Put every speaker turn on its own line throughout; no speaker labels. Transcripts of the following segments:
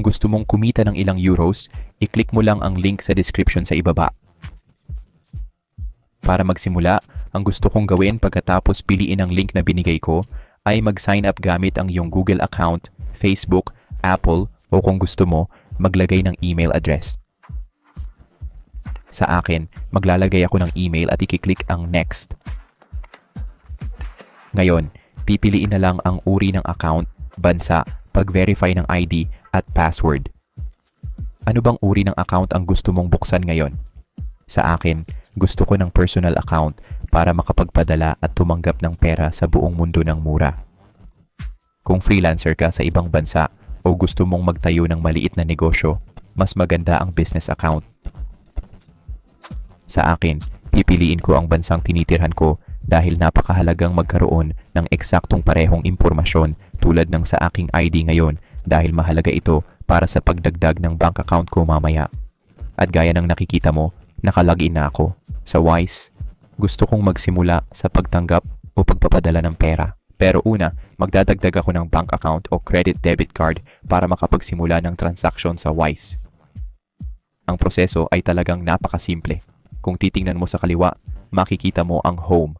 Kung gusto mong kumita ng ilang euros, i-click mo lang ang link sa description sa ibaba. Para magsimula, ang gusto kong gawin pagkatapos piliin ang link na binigay ko ay mag-sign up gamit ang iyong Google account, Facebook, Apple o kung gusto mo, maglagay ng email address. Sa akin, maglalagay ako ng email at ikiklik ang next. Ngayon, pipiliin na lang ang uri ng account, bansa, pag-verify ng ID at password. Ano bang uri ng account ang gusto mong buksan ngayon? Sa akin, gusto ko ng personal account para makapagpadala at tumanggap ng pera sa buong mundo ng mura. Kung freelancer ka sa ibang bansa o gusto mong magtayo ng maliit na negosyo, mas maganda ang business account. Sa akin, pipiliin ko ang bansang tinitirhan ko dahil napakahalagang magkaroon ng eksaktong parehong impormasyon tulad ng sa aking ID ngayon dahil mahalaga ito para sa pagdagdag ng bank account ko mamaya. At gaya ng nakikita mo, nakalagin na ako. Sa Wise, gusto kong magsimula sa pagtanggap o pagpapadala ng pera. Pero una, magdadagdag ako ng bank account o credit debit card para makapagsimula ng transaction sa Wise. Ang proseso ay talagang napakasimple. Kung titingnan mo sa kaliwa, makikita mo ang home.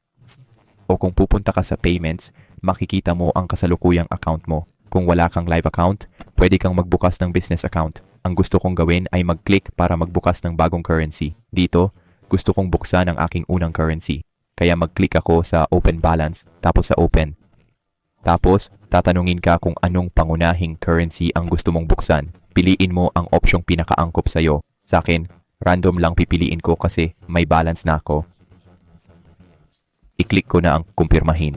O kung pupunta ka sa payments, makikita mo ang kasalukuyang account mo. Kung wala kang live account, pwede kang magbukas ng business account. Ang gusto kong gawin ay mag-click para magbukas ng bagong currency. Dito, gusto kong buksan ang aking unang currency. Kaya mag-click ako sa open balance, tapos sa open. Tapos, tatanungin ka kung anong pangunahing currency ang gusto mong buksan. Piliin mo ang opsyong pinakaangkop sa'yo. Sa akin, random lang pipiliin ko kasi may balance na ako. I-click ko na ang kumpirmahin.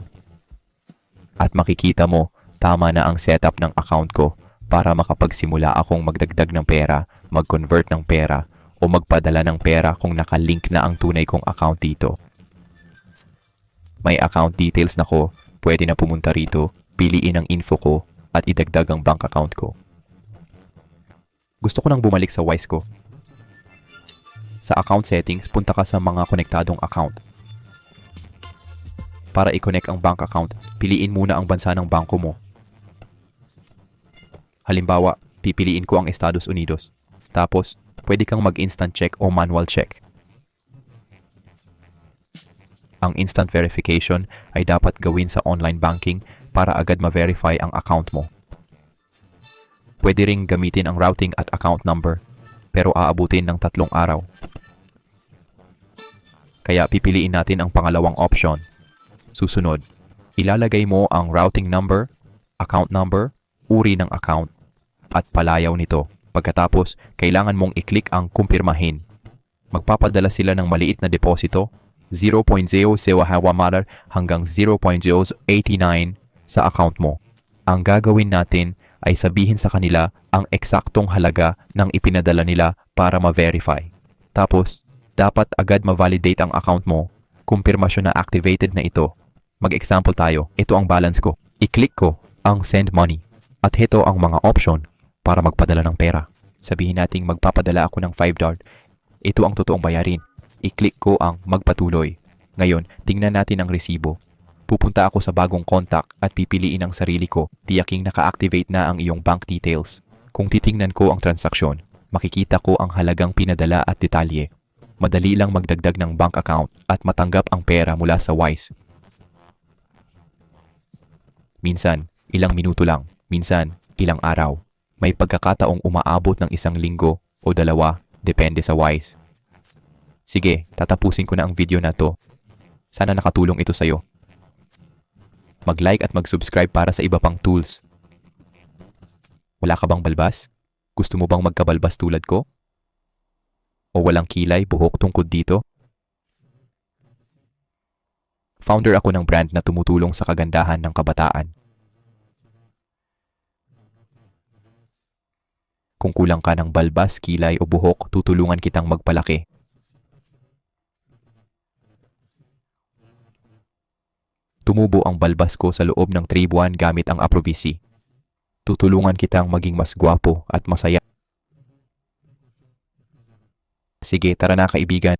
At makikita mo, tama na ang setup ng account ko para makapagsimula akong magdagdag ng pera, mag-convert ng pera, o magpadala ng pera kung nakalink na ang tunay kong account dito. May account details na ko, pwede na pumunta rito, piliin ang info ko, at idagdag ang bank account ko. Gusto ko nang bumalik sa Wise ko. Sa account settings, punta ka sa mga konektadong account. Para i-connect ang bank account, piliin muna ang bansa ng bangko mo. Halimbawa, pipiliin ko ang Estados Unidos. Tapos, pwede kang mag-instant check o manual check. Ang instant verification ay dapat gawin sa online banking para agad ma-verify ang account mo. Pwede ring gamitin ang routing at account number, pero aabutin ng tatlong araw. Kaya pipiliin natin ang pangalawang option. Susunod, ilalagay mo ang routing number, account number, uri ng account, at palayaw nito. Pagkatapos, kailangan mong i-click ang kumpirmahin. Magpapadala sila ng maliit na deposito, 0.0 matter hanggang 0.089 sa account mo. Ang gagawin natin ay sabihin sa kanila ang eksaktong halaga ng ipinadala nila para ma-verify. Tapos, dapat agad ma-validate ang account mo, kumpirmasyon na activated na ito. Mag-example tayo, ito ang balance ko. I-click ko ang send money. At ito ang mga option para magpadala ng pera. Sabihin nating magpapadala ako ng $5. Ito ang totoong bayarin. I-click ko ang magpatuloy. Ngayon, tingnan natin ang resibo. Pupunta ako sa bagong contact at pipiliin ang sarili ko. Tiyaking naka-activate na ang iyong bank details. Kung titingnan ko ang transaksyon, makikita ko ang halagang pinadala at detalye. Madali lang magdagdag ng bank account at matanggap ang pera mula sa Wise. Minsan, ilang minuto lang. Minsan, ilang araw. May pagkakataong umaabot ng isang linggo o dalawa, depende sa Wise. Sige, tatapusin ko na ang video na to. Sana nakatulong ito sa'yo. Mag-like at mag-subscribe para sa iba pang tools. Wala ka bang balbas? Gusto mo bang magkabalbas tulad ko? O walang kilay, buhok tungkod dito? Founder ako ng brand na tumutulong sa kagandahan ng kabataan. Kung kulang ka ng balbas, kilay o buhok, tutulungan kitang magpalaki. Tumubo ang balbas ko sa loob ng 3 buwan gamit ang Aprovisi. Tutulungan kitang maging mas gwapo at masaya. Sige, tara na kaibigan.